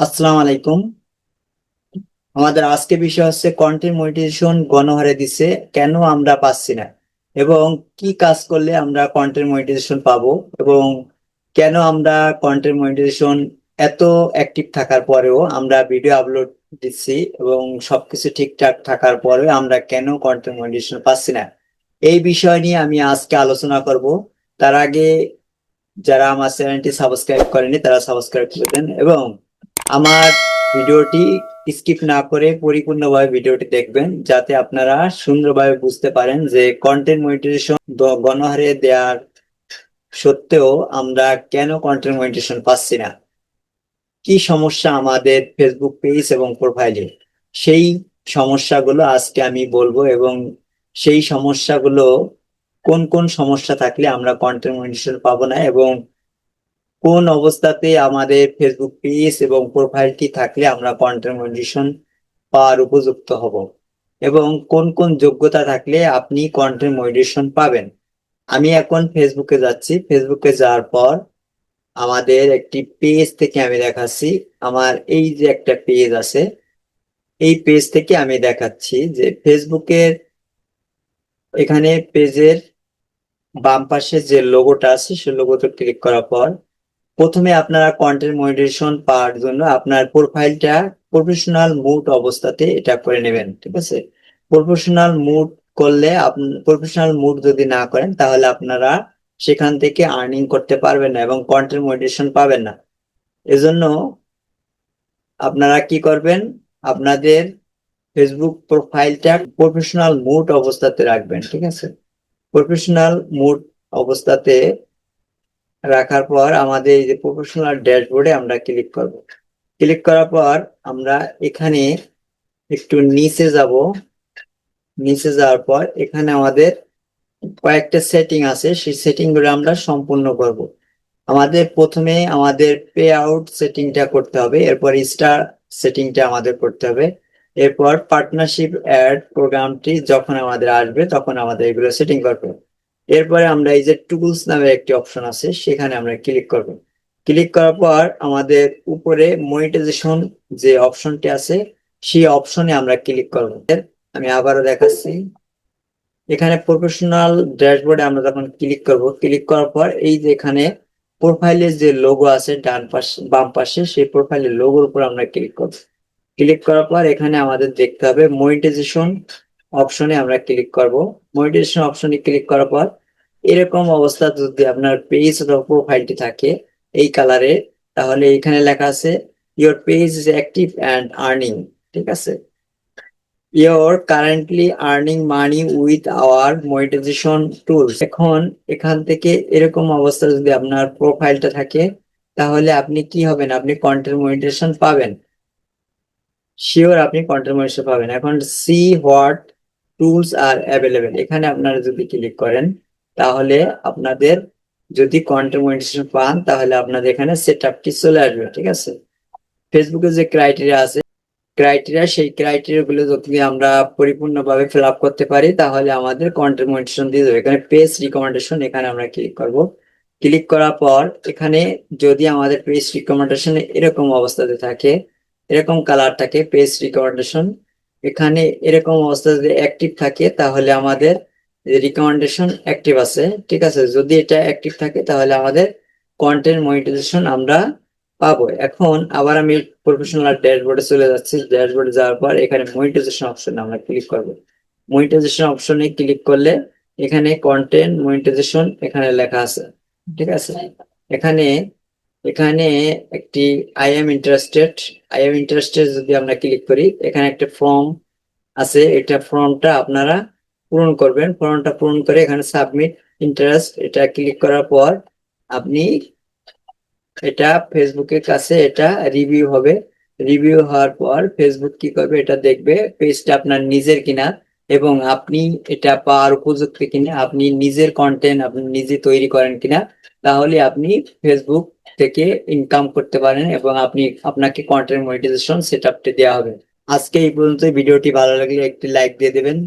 আসসালামু আলাইকুম। আমাদের আজকে বিষয় হচ্ছে কন্টেন্ট মনিটাইজেশন গণহারে দিচ্ছে কেন আমরা পাচ্ছি না? এবং কি কাজ করলে আমরা কন্টেন্ট মনিটাইজেশন পাবো? এবং কেন আমরা কন্টেন্ট মনিটাইজেশন এত অ্যাক্টিভ থাকার পরেও আমরা ভিডিও আপলোড দিচ্ছি এবং সবকিছু ঠিকঠাক থাকার পরেও আমরা কেন কন্টেন্ট মনিটাইজেশন পাচ্ছি না? এই বিষয় নিয়ে আমি আজকে আলোচনা করব। তার আগে যারা আমার চ্যানেলটি সাবস্ক্রাইব করেনি তারা সাবস্ক্রাইব করে দেন এবং আমার ভিডিওটি স্কিপ না করে পরিপূর্ণভাবে ভিডিওটি দেখবেন, যাতে আপনারা সুন্দরভাবে বুঝতে পারেন যে কন্টেন্ট মনিটাইজেশন গণহারে দেওয়ার সত্ত্বেও আমরা কেন কন্টেন্ট মনিটাইজেশন পাচ্ছি না? কি সমস্যা আমাদের ফেসবুক পেজ এবং প্রোফাইলে সেই সমস্যাগুলো আজকে আমি বলব এবং সেই সমস্যাগুলো কোন কোন সমস্যা থাকলে আমরা কন্টেন্ট মনিটাইজেশন পাবো না এবং কোন অবস্থাতে আমাদের ফেসবুক পেজ এবং প্রোফাইলটি থাকলে আমরা কন্টেন্ট মনিটাইজেশন পাওয়ার উপযুক্ত হব এবং কোন কোন যোগ্যতা থাকলে আপনি কন্টেন্ট মনিটাইজেশন পাবেন। আমি এখন ফেসবুকে যাচ্ছি। ফেসবুকে যাওয়ার পর আমাদের একটি পেজ থেকে আমি দেখাচ্ছি। আমার এই যে একটা পেজ আছে, এই পেজ থেকে আমি দেখাচ্ছি যে ফেসবুকের এখানে পেজের বাম পাশে যে লোগোটা আছে, সে লোগোতে ক্লিক করার পর প্রথমে আপনারা কন্টেন্ট মনিটাইজেশন পাওয়ার জন্য আপনার প্রোফাইলটা প্রফেশনাল মুড অবস্থাতে এটা করে নেবেন, ঠিক আছে? প্রফেশনাল মুড করলে প্রফেশনাল মুড যদি না করেন তাহলে আপনারা সেখান থেকে আর্নিং করতে পারবেন না এবং কন্টেন্ট মনিটাইজেশন পাবেন না। এজন্য আপনারা কি করবেন? আপনাদের ফেসবুক প্রোফাইলটা প্রফেশনাল মুড অবস্থাতে রাখবেন, ঠিক আছে? প্রফেশনাল মুড অবস্থাতে রাখার পর আমাদের এই যে প্রফেশনাল ড্যাশবোর্ডে আমরা ক্লিক করব। ক্লিক করার পর আমরা এখানে একটু নিচে যাব। নিচে যাওয়ার পর এখানে আমাদের কয়েকটা সেটিং আছে। সেই সেটিংগুলো আমরা সম্পূর্ণ করব। আমাদের প্রথমে আমাদের পে আউট সেটিংটা করতে হবে। এরপর স্টার সেটিংটা আমাদের করতে হবে। এরপর পার্টনারশিপ অ্যাড প্রোগ্রামটি যখন আমাদের আসবে, তখন আমাদের এগুলো সেটিং করতে হবে এরপরে আমরা এই যে টুলস নামে একটি অপশন আছে, সেখানে আমরা ক্লিক করব। ক্লিক করার পর আমাদের উপরে মনিটাইজেশন যে অপশনটি আছে, সেই অপশনে আমরা ক্লিক করব। আমি আবারও দেখাচ্ছি। এখানে প্রফেশনাল ড্যাশবোর্ডে আমরা যখন ক্লিক করব ক্লিক করার পর এই যে এখানে প্রোফাইলের যে লোগো আছে, ডান পাশে, বাম পাশে, সেই প্রোফাইলের লোগোর উপর আমরা ক্লিক করব। ক্লিক করার পর এখানে আমাদের দেখতে হবে মনিটাইজেশন অপশনে আমরা ক্লিক করব। মনিটাইজেশন অপশনে ক্লিক করার পর, এরকম অবস্থা যদি আপনার পেজ অথবা প্রোফাইলটি থাকে, এই কালারে তাহলে এখানে লেখা আছে your page is active and earning ঠিক আছে? Your currently earning money with our monetization tools এখন এখান থেকে এরকম অবস্থা যদি আপনার প্রোফাইলটা থাকে, তাহলে আপনি কি হবেন? আপনি কন্টেন্ট মনিটাইজেশন পাবেন। শিওর আপনি কন্টেন্ট মনিটাইজেশন পাবেন। এখন see what tools are available এখানে আপনারা যদি ক্লিক করেন, তাহলে আপনাদের যদি কন্টেন্ট পান, তাহলে আপনাদের এখানে সেট আপটি চলে আসবে, ঠিক আছে? ফেসবুকে যে ক্রাইটেরিয়া আছে ক্রাইটেরিয়া সেই ক্রাইটেরিয়া গুলো যদি আমরা পরিপূর্ণভাবে ফিল আপ করতে পারি, তাহলে আমাদের কন্টেন্ট দিয়ে দেবে। এখানে পেজ রিকমেন্ডেশন এখানে আমরা ক্লিক করব। ক্লিক করার পর এখানে যদি আমাদের পেজ রিকমেন্ডেশন এরকম অবস্থাতে থাকে, এরকম কালার থাকে পেজ রিকমেন্ডেশন এখানে এরকম অবস্থা যদি অ্যাক্টিভ থাকে, তাহলে আমাদের রিকমেন্ডেশন অ্যাক্টিভ আছে, ঠিক আছে? যদি এটা অ্যাক্টিভ থাকে, তাহলে আমাদের কন্টেন্ট মনিটাইজেশন আমরা পাবো। এখন আবার আমি প্রফেশনাল ড্যাশবোর্ডে চলে যাচ্ছি। ড্যাশবোর্ডে যাওয়ার পর এখানে মনিটাইজেশন অপশন আমরা ক্লিক করব। মনিটাইজেশন অপশনে ক্লিক করলে এখানে কন্টেন্ট মনিটাইজেশন এখানে লেখা আছে, ঠিক আছে? এখানে এখানে একটি I am interested I am interested যদি আমরা ক্লিক করি, এখানে একটা ফর্ম আছে। এটা ফর্মটা আপনারা পূরণ করবেন। ফর্মটা পূরণ করে এখানে সাবমিট ইন্টারেস্ট এটা ক্লিক করার পর আপনি এটা ফেসবুকের কাছে এটা রিভিউ হবে। রিভিউ হওয়ার পর ফেসবুক কি করবে? এটা দেখবে পেজটা আপনার নিজের কিনা। এবং আপনি এটা পাওয়ার উপযুক্ত কিনা, আপনি নিজের কন্টেন্ট আপনি নিজে তৈরি করেন কিনা, তাহলে আপনি ফেসবুক থেকে ইনকাম করতে পারেন এবং আপনি আপনাকে কন্টেন্ট মনিটাইজেশন সেট আপটি দেওয়া হবে। আজকে এই পর্যন্ত ভিডিওটি ভালো লাগলে একটি লাইক দিয়ে দেবেন।